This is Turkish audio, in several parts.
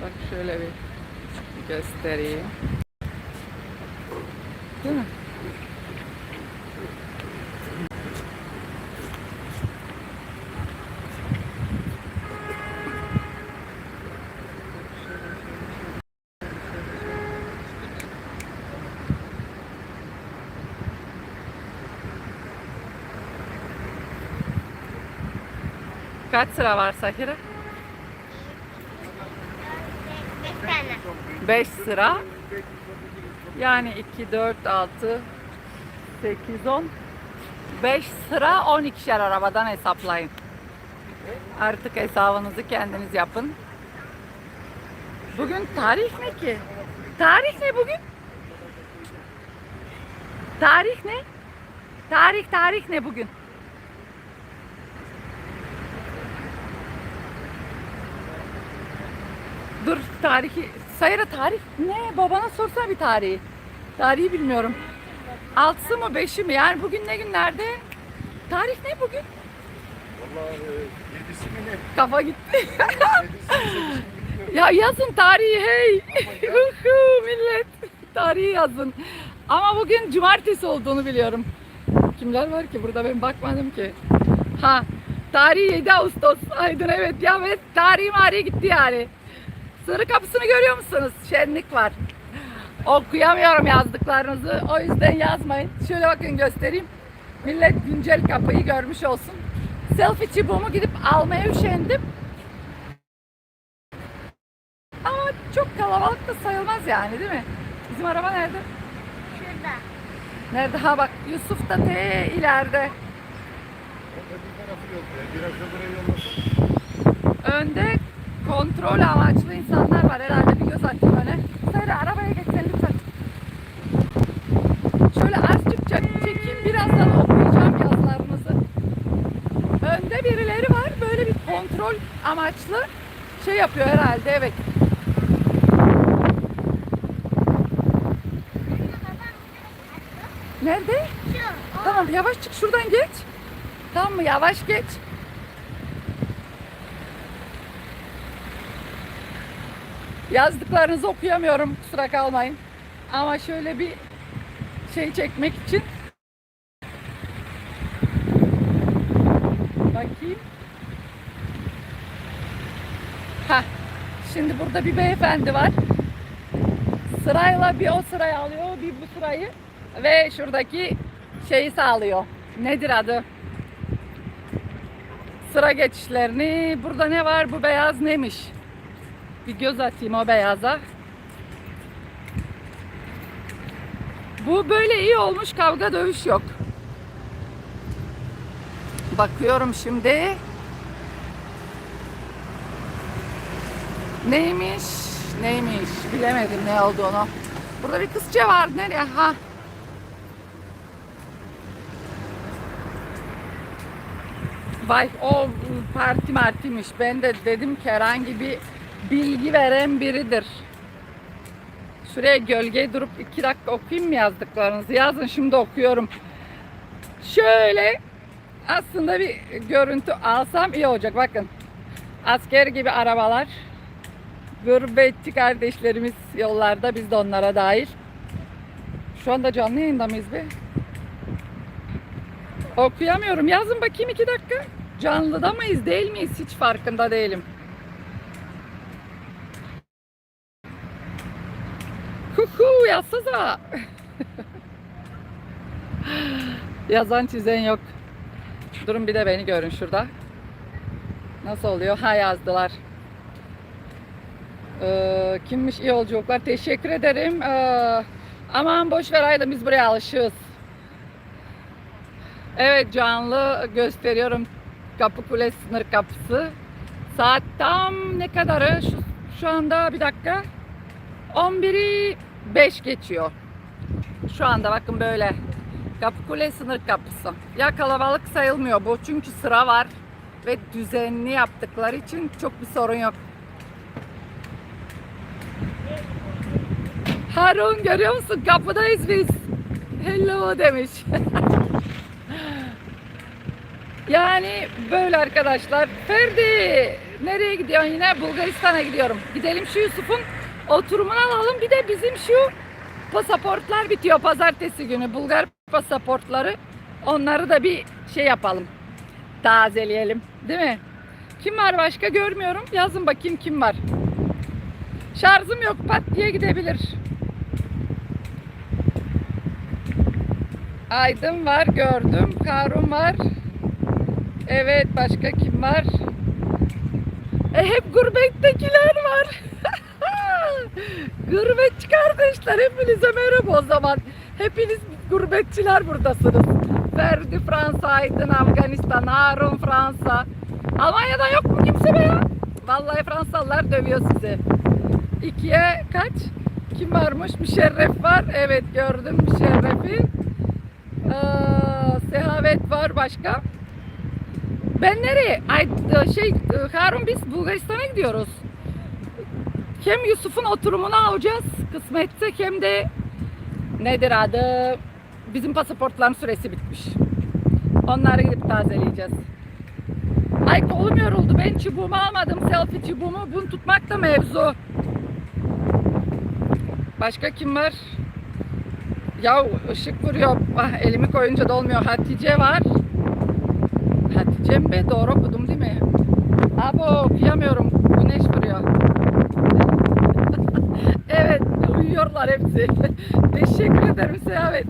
Bak şöyle bir göstereyim. Değil mi? Kaç sıra var Sahira? Tane. 5 sıra. Yani 2, 4, 6, 8, 10. 5 sıra 12'şer arabadan hesaplayın. Artık hesabınızı kendiniz yapın. Bugün tarih ne ki? Tarih ne bugün? Tarih ne? Tarih tarih ne bugün? Dur tarihi. Sayıra tarih ne? Babana sorsana bir tarihi. Tarihi bilmiyorum. Altısı mı beşi mi? Yani bugün ne günlerde? Tarih ne bugün? Vallahi e, yedisi mi ne? Kafa gitti. Ya yazın tarihi hey. Millet. Tarihi yazın. Ama bugün cumartesi olduğunu biliyorum. Kimler var ki burada ben bakmadım ki. Ha tarihi 7 Ağustos. Aydın evet ya ve tarihi mariye gitti yani. Sarı kapısını görüyor musunuz? Şenlik var. Okuyamıyorum yazdıklarınızı. O yüzden yazmayın. Şöyle bakın göstereyim. Millet güncel kapıyı görmüş olsun. Selfie çubuğumu gidip almaya üşendim. Ama çok kalabalık da sayılmaz yani değil mi? Bizim araba nerede? Şurada. Nerede? Ha bak Yusuf da te ileride. Orada bir tarafı yok ya. Biraz da buraya yollasın. Önde kontrol amaçlı insanlar var herhalde bir göz atayım öne. Söyle arabaya geçsen lütfen. Şöyle azıcık çek- çekeyim birazdan okuyacağım yazılarınızı. Önde birileri var böyle bir kontrol amaçlı şey yapıyor herhalde evet. Nerede? Şu. Tamam yavaş çık şuradan geç. Tamam mı? Yavaş geç. Yazdıklarınızı okuyamıyorum kusura kalmayın. Ama şöyle bir şey çekmek için bakayım. Ha. Şimdi burada bir beyefendi var. Sırayla bir o sırayı alıyor, bir bu sırayı ve şuradaki şeyi sağlıyor. Nedir adı? Sıra geçişlerini. Burada ne var? Bu beyaz neymiş? Bir göz atayım o beyaza. Bu böyle iyi olmuş kavga dövüş yok. Bakıyorum şimdi. Neymiş? Neymiş? Bilemedim ne olduğunu. Burada bir kızca var. Nereye? Ha. Vay o parti martiymiş. Ben de dedim ki herhangi bir bilgi veren biridir. Şuraya gölgeye durup iki dakika okuyayım mı yazdıklarınızı? Yazın şimdi okuyorum. Şöyle aslında bir görüntü alsam iyi olacak. Bakın asker gibi arabalar. Gurbetçi kardeşlerimiz yollarda biz de onlara dahil. Şu anda canlı yayında mıyız be? Okuyamıyorum. Yazın bakayım iki dakika. Canlıda mıyız değil miyiz? Hiç farkında değilim. Yazsana. Yazan çizen yok. Durun bir de beni görün şurada. Nasıl oluyor? Ha yazdılar. Ee, kimmiş iyi yolculuklar? Teşekkür ederim. Ee, aman boş ver Aydın biz buraya alışığız. Evet canlı gösteriyorum Kapı Kule sınır kapısı. Saat tam ne kadarı? Şu, şu anda bir dakika. 11'i 5 geçiyor. Şu anda bakın böyle. Kapı Kule sınır kapısı. Ya kalabalık sayılmıyor bu çünkü sıra var ve düzenli yaptıkları için çok bir sorun yok. Harun görüyor musun? Kapıdayız biz. Hello demiş. yani böyle arkadaşlar. Ferdi nereye gidiyorsun yine? Bulgaristan'a gidiyorum. Gidelim şu Yusuf'un oturumunu alalım. Bir de bizim şu pasaportlar bitiyor pazartesi günü. Bulgar pasaportları. Onları da bir şey yapalım. Tazeleyelim. Değil mi? Kim var başka görmüyorum. Yazın bakayım kim var. Şarjım yok pat diye gidebilir. Aydın var gördüm. Karun var. Evet başka kim var? E, hep gurbettekiler var. Gurbetçi kardeşler hepinize merhaba o zaman. Hepiniz gurbetçiler buradasınız. Ferdi Fransa, Aydın Afganistan, Harun Fransa. Almanya'da yok mu kimse be ya? Vallahi Fransalılar dövüyor sizi. İkiye kaç? Kim varmış? Müşerref var. Evet gördüm Müşerref'i. Aa, Sehavet var başka. Ben nereye? Ay şey Harun biz Bulgaristan'a gidiyoruz. Hem Yusuf'un oturumunu alacağız kısmetse hem de nedir adı? Bizim pasaportların süresi bitmiş. Onları gidip tazeleyeceğiz. Ay kolum yoruldu. Ben çubuğumu almadım. Selfie çubuğumu. Bunu tutmak da mevzu. Başka kim var? Ya ışık vuruyor. Ah, elimi koyunca da olmuyor. Hatice var. Hatice mi? Doğru okudum değil mi? Abo okuyamıyorum. Güneş vuruyor. evet uyuyorlar hepsi. Teşekkür ederim Sehavet.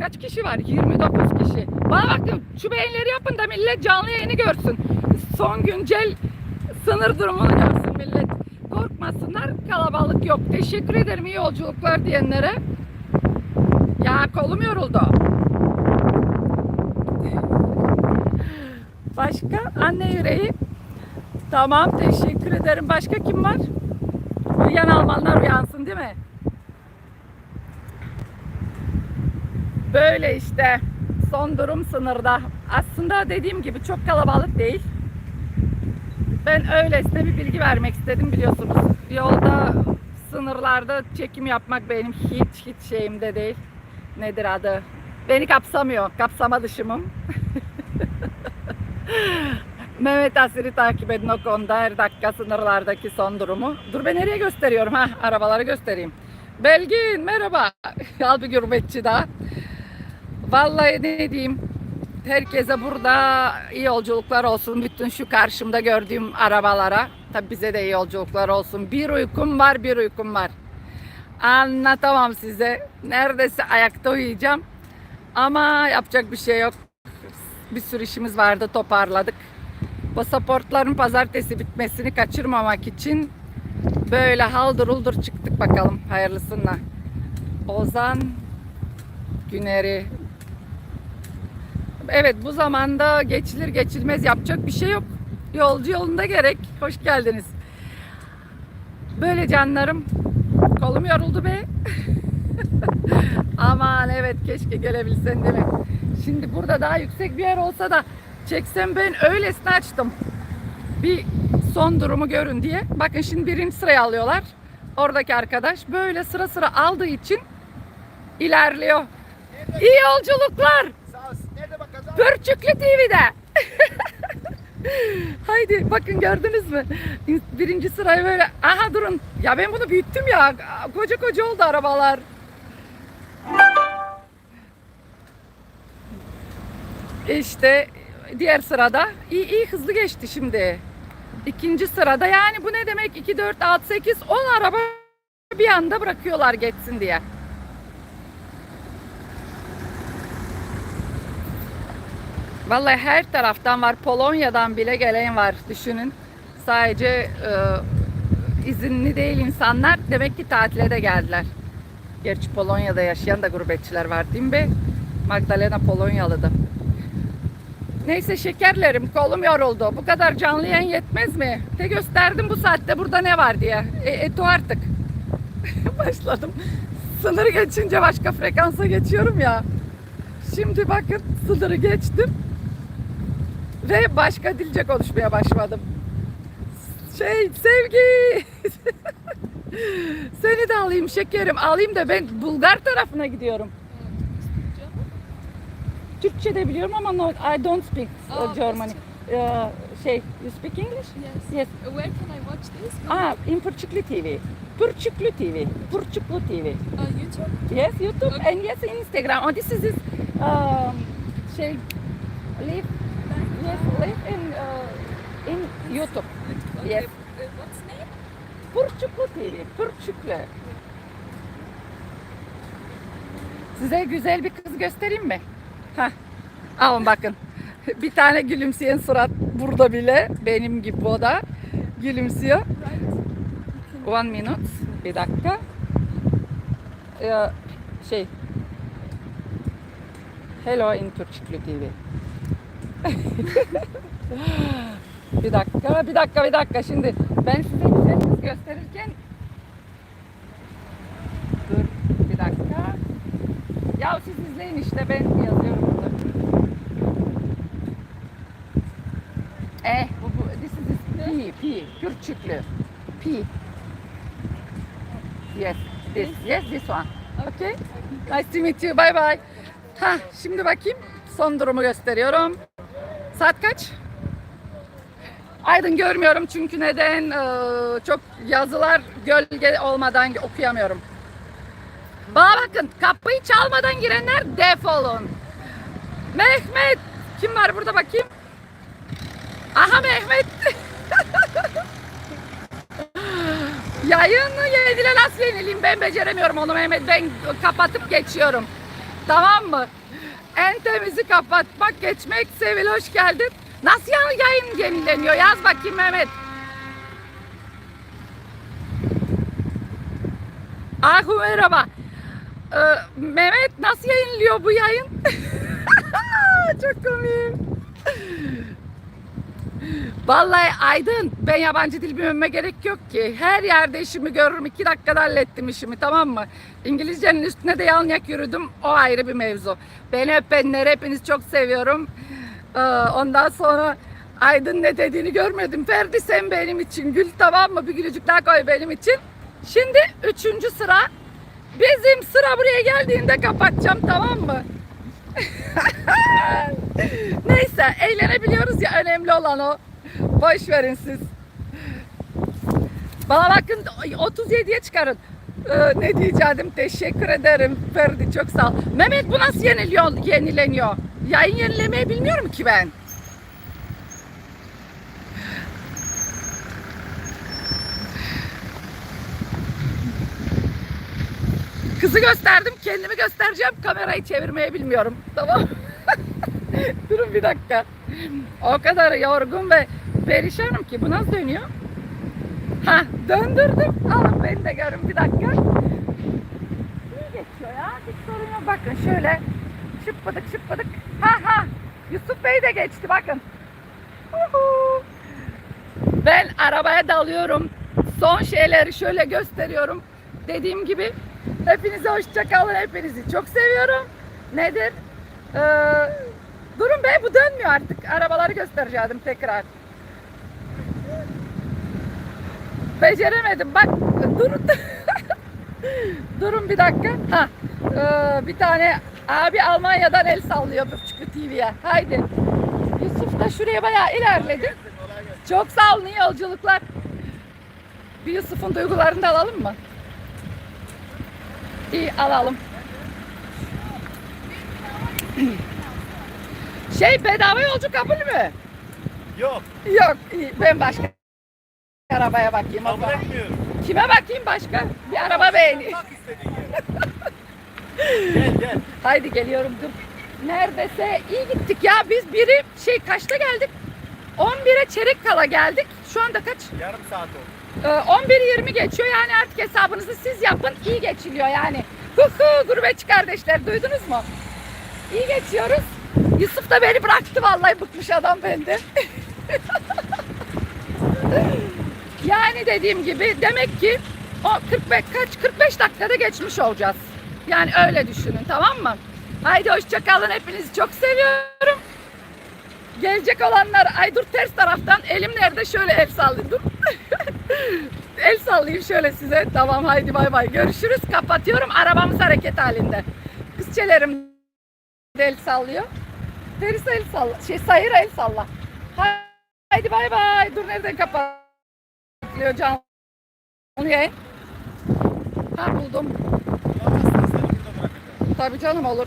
Kaç kişi var? 29 kişi. Bana bakın şu beğenileri yapın da millet canlı yayını görsün. Son güncel sınır durumunu görsün millet. Korkmasınlar kalabalık yok. Teşekkür ederim iyi yolculuklar diyenlere. Ya kolum yoruldu. Başka? Anne yüreği. Tamam teşekkür ederim. Başka kim var? Uyuyan Almanlar uyansın değil mi? Böyle işte son durum sınırda. Aslında dediğim gibi çok kalabalık değil. Ben öylesine bir bilgi vermek istedim biliyorsunuz. Yolda sınırlarda çekim yapmak benim hiç hiç şeyimde değil. Nedir adı? Beni kapsamıyor. Kapsama dışımım. Mehmet Asir'i takip edin o konuda her dakika sınırlardaki son durumu. Dur ben nereye gösteriyorum ha? Arabaları göstereyim. Belgin merhaba. Al bir gurbetçi daha. Vallahi ne diyeyim. Herkese burada iyi yolculuklar olsun. Bütün şu karşımda gördüğüm arabalara. Tabi bize de iyi yolculuklar olsun. Bir uykum var, bir uykum var. Anlatamam size. Neredeyse ayakta uyuyacağım. Ama yapacak bir şey yok. Bir sürü işimiz vardı, toparladık. Pasaportların pazartesi bitmesini kaçırmamak için böyle haldır uldur çıktık bakalım hayırlısına. Ozan Güneri. Evet bu zamanda geçilir geçilmez yapacak bir şey yok. Yolcu yolunda gerek. Hoş geldiniz. Böyle canlarım. Kolum yoruldu be. Aman evet keşke gelebilsen mi? Şimdi burada daha yüksek bir yer olsa da çeksem ben öylesine açtım. Bir son durumu görün diye. Bakın şimdi birinci sıraya alıyorlar. Oradaki arkadaş böyle sıra sıra aldığı için ilerliyor. İyi yolculuklar. Nerede bak kazan? Pörçüklü TV'de. Haydi bakın gördünüz mü? Birinci sırayı böyle. Aha durun. Ya ben bunu büyüttüm ya. Koca koca oldu arabalar. İşte diğer sırada iyi iyi hızlı geçti şimdi. İkinci sırada yani bu ne demek 2 4 6 8 10 araba bir anda bırakıyorlar geçsin diye. Vallahi her taraftan var. Polonya'dan bile gelen var. Düşünün. Sadece e, izinli değil insanlar. Demek ki tatile de geldiler. Gerçi Polonya'da yaşayan da gurbetçiler var değil mi be? Magdalena Polonyalı'dı. Neyse şekerlerim kolum yoruldu. Bu kadar canlı yayın yetmez mi? Te gösterdim bu saatte burada ne var diye. E, eto artık. Başladım. Sınırı geçince başka frekansa geçiyorum ya. Şimdi bakın sınırı geçtim. Ve başka dilce konuşmaya başladım. Şey sevgi. Seni de alayım şekerim. Alayım da ben Bulgar tarafına gidiyorum. Türkçe de biliyorum ama no, I don't speak uh, German. uh, şey, you speak English? Yes. Yes. Where can I watch this? Ah, in Purçuklu TV. Purçuklu TV. Purçuklu TV. Uh, YouTube? Yes, YouTube Okay. and yes, Instagram. Oh, this is this um, şey, live, yes, live in uh, in YouTube. Okay. Yes. Uh, what's name? Purçuklu TV. Purçuklu. Size güzel bir kız göstereyim mi? Hah. Alın bakın. Bir tane gülümseyen surat burada bile. Benim gibi o da gülümsüyor. One minute. Bir dakika. Ee, şey. Hello in Türkçüklü TV. bir dakika, bir dakika, bir dakika. Şimdi ben size gösterirken Dur, bir dakika. Ya siz izleyin işte ben yazıyorum burada. Eh, bu, bu, this is P, P, Kürçüklü. P. Yes, this, yes, this one. Okay. Nice to meet you. Bye bye. Ha, şimdi bakayım. Son durumu gösteriyorum. Saat kaç? Aydın görmüyorum çünkü neden? Ee, çok yazılar gölge olmadan okuyamıyorum. Bana bakın kapıyı çalmadan girenler defolun. Mehmet. Kim var burada bakayım? Aha Mehmet. Yayını yenile nasıl yenileyim ben beceremiyorum onu Mehmet. Ben kapatıp geçiyorum. Tamam mı? En temizi kapatmak geçmek Sevil hoş geldin. Nasıl yayın yenileniyor? Yaz bakayım Mehmet. Ahu merhaba. Ee, Mehmet nasıl yayınlıyor bu yayın? Çok komik. Vallahi Aydın ben yabancı dil bilmeme gerek yok ki. Her yerde işimi görürüm. iki dakikada hallettim işimi tamam mı? İngilizcenin üstüne de yalnyak yürüdüm. O ayrı bir mevzu. Beni öpenleri hepiniz çok seviyorum. Ee, ondan sonra Aydın ne dediğini görmedim. Ferdi sen benim için gül tamam mı? Bir gülücük daha koy benim için. Şimdi üçüncü sıra. Bizim sıra buraya geldiğinde kapatacağım tamam mı? Neyse eğlenebiliyoruz ya önemli olan o. Boş verin siz. Bana bakın 37'ye çıkarın. Ee, ne diyeceğim teşekkür ederim Ferdi çok sağ ol. Mehmet bu nasıl yeniliyor, yenileniyor? Yayın yenilemeyi bilmiyorum ki ben. Kızı gösterdim, kendimi göstereceğim. Kamerayı çevirmeyi bilmiyorum. Tamam. Durun bir dakika. O kadar yorgun ve perişanım ki. Bu nasıl dönüyor? Ha, döndürdüm. Alın beni de görün bir dakika. İyi geçiyor ya. Hiç sorun yok. Bakın şöyle şıppıdık şıppıdık. Ha ha. Yusuf Bey de geçti bakın. Huhu. Ben arabaya dalıyorum. Son şeyleri şöyle gösteriyorum. Dediğim gibi hepinize hoşça kalın. Hepinizi çok seviyorum. Nedir? Ee, durun be bu dönmüyor artık. Arabaları göstereceğim tekrar. Beceremedim. Bak durun. durun bir dakika. Ha. ee, bir tane abi Almanya'dan el sallıyor Burçuklu TV'ye. Haydi. Yusuf da şuraya bayağı ilerledi. Çok sağ olun iyi yolculuklar. Bir Yusuf'un duygularını da alalım mı? İyi alalım. Şey bedava yolcu kabul mü? Yok. Yok iyi. ben başka arabaya bakayım. o Kabul zaman. etmiyorum. Kime bakayım başka? Bir araba beğeni. Bak istediğin yere. gel gel. Haydi geliyorum dur. Neredeyse iyi gittik ya biz biri şey kaçta geldik? 11'e çeyrek kala geldik. Şu anda kaç? Yarım saat oldu. Ee, 11.20 geçiyor yani artık hesabınızı siz yapın iyi geçiliyor yani. Huhu gurbetçi kardeşler duydunuz mu? İyi geçiyoruz. Yusuf da beni bıraktı vallahi bıkmış adam bende. yani dediğim gibi demek ki o 45 kaç 45 dakikada geçmiş olacağız. Yani öyle düşünün tamam mı? Haydi hoşça kalın hepinizi çok seviyorum. Gelecek olanlar ay dur ters taraftan elim nerede şöyle el sallayayım dur. el sallayayım şöyle size. Tamam haydi bay bay. Görüşürüz. Kapatıyorum. Arabamız hareket halinde. Kızçelerim de el sallıyor. Feris el salla. Şey Sayır el salla. Haydi bay bay. Dur nereden kapatılıyor canlı yayın? Ha buldum. Tabii canım olur.